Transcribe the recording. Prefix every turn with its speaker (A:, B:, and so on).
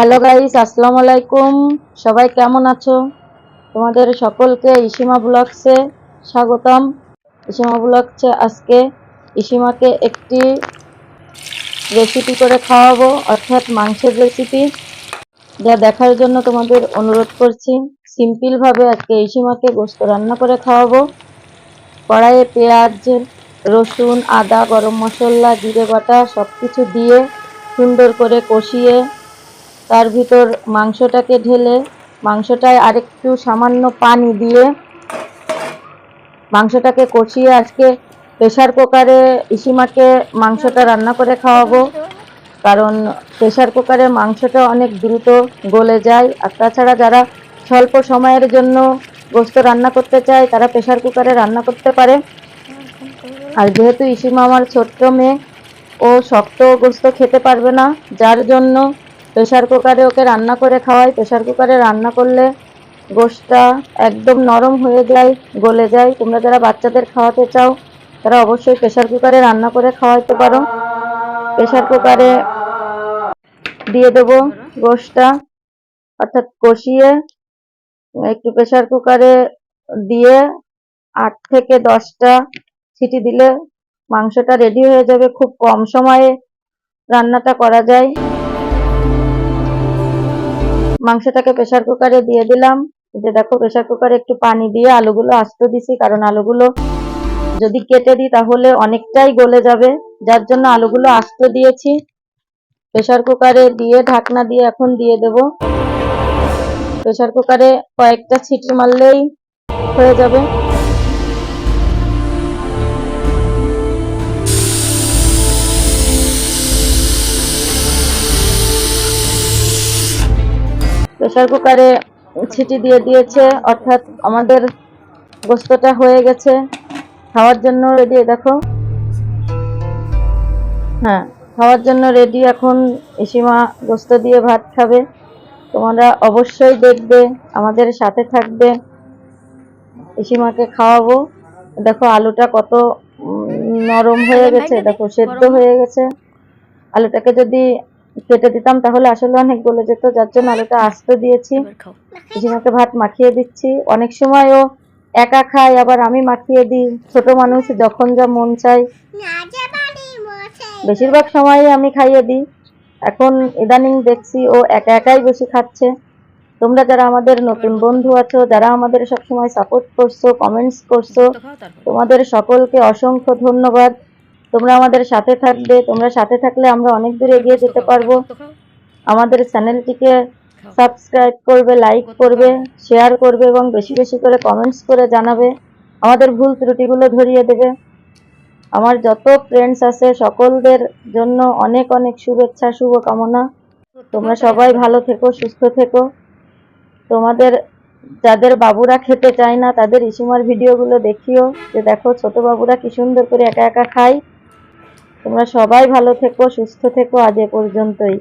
A: Hello guys আসসালামু আলাইকুম সবাই কেমন আছো? তোমাদের সকলকে ইসিমা ব্লগসে স্বাগতম। ইসিমা ব্লগসে আজকে ইসিমাকে একটি রেসিপি করে খাওয়াবো, অর্থাৎ মাংসের রেসিপি যা দেখার জন্য তোমাদের অনুরোধ করছি। সিম্পলভাবে আজকে ইসিমাকে গোস্ত রান্না করে খাওয়াবো। কড়াইয়ে পেঁয়াজ, রসুন, আদা, গরম মশলা, জিরে বাটা সব কিছু দিয়ে সুন্দর করে কষিয়ে তার ভিতর মাংসটাকে ঢেলে, মাংসটায় আরেকটু সামান্য পানি দিয়ে মাংসটাকে কষিয়ে আজকে প্রেশার কুকারে ইসিমাকে মাংসটা রান্না করে খাওয়াবো। কারণ প্রেশার কুকারে মাংসটা অনেক দ্রুত গলে যায়। আর তাছাড়া যারা স্বল্প সময়ের জন্য গোস্ত রান্না করতে চায়, তারা প্রেশার কুকারে রান্না করতে পারে। আর যেহেতু ইসিমা আমার ছোট্ট মেয়ে, ও শক্ত গোস্ত খেতে পারবে না, যার জন্য প্রেশার কুকারে ওকে রান্না করে খাওয়াই। প্রেশার কুকারে রান্না করলে গোশটা একদম নরম হয়ে যায়, গলে যায়। তোমরা যারা বাচ্চাদের খাওয়াতে চাও, তারা অবশ্যই প্রেশার কুকারে রান্না করে খাওয়াইতে পারো। প্রেশার কুকারে দিয়ে দেবো গোশটা, অর্থাৎ কষিয়ে একটু প্রেশার কুকারে দিয়ে আট থেকে দশটা সিটি দিলে মাংসটা রেডি হয়ে যাবে। খুব কম সময়ে রান্নাটা করা যায়। মাংসটাকে প্রেশার কুকারে দিয়ে দিলাম। যে দেখো প্রেশার কুকারে একটু পানি দিয়ে আলুগুলো আস্ত দিছি, কারণ আলুগুলো যদি কেটে দিই তাহলে অনেকটাই গলে যাবে। যার জন্য আলুগুলো আস্ত দিয়েছি। প্রেশার কুকারে দিয়ে ঢাকনা দিয়ে এখন দিয়ে দেব। প্রেশার কুকারে কয়েকটা ছিটি মারলেই হয়ে যাবে। প্রেশার কুকারে ছিটি দিয়ে দিয়েছে, অর্থাৎ আমাদের গোস্তটা হয়ে গেছে। খাওয়ার জন্য রেডি দেখো। হ্যাঁ খাওয়ার জন্য রেডি এখন ইসিমা গোস্ত দিয়ে ভাত খাবে। তোমরা অবশ্যই দেখবে, আমাদের সাথে থাকবে। ইসিমাকে খাওয়াবো। দেখো, আলুটা কত নরম হয়ে গেছে। দেখো, সেদ্ধ হয়ে গেছে। আলুটাকে যদি কেটে দিতাম তাহলে আসলে অনেক গলে যেত যার জন্য আলুটা আস্ত দিয়েছি। পিসিমাকে ভাত মাখিয়ে দিচ্ছি। অনেক সময় ও একা খায় আবার আমি মাখিয়ে দিই। ছোট মানুষ যখন যা মন চায়। বেশিরভাগ সময় আমি খাইয়ে দিই। এখন ইদানিং দেখছি ও একা একাই বেশি খাচ্ছে। তোমরা যারা আমাদের নতুন বন্ধু আছো যারা আমাদের সবসময় সাপোর্ট করছ কমেন্টস করছ তোমাদের সকলকে অসংখ্য ধন্যবাদ। তোমরা আমাদের সাথে থাকবে, তোমরা সাথে থাকলে আমরা অনেক দূর এগিয়ে যেতে পারব। আমাদের চ্যানেলটিকে সাবস্ক্রাইব করবে, লাইক করবে, শেয়ার করবে এবং বেশি বেশি করে কমেন্টস করে জানাবে। আমাদের ভুল ত্রুটিগুলো ধরিয়ে দেবে। আমার যত ফ্রেন্ডস আছে, সকলদের জন্য অনেক অনেক শুভেচ্ছা, শুভকামনা। তোমরা সবাই ভালো থেকো, সুস্থ থেকো। তোমাদের, যাদের বাবুরা খেতে চায় না, তাদের ইসিমার ভিডিওগুলো দেখিও, যে দেখো ছোট বাবুরা কি সুন্দর করে একা একা খায়। তোমরা সবাই ভালো থেকো সুস্থ থেকো আজ এ পর্যন্তই।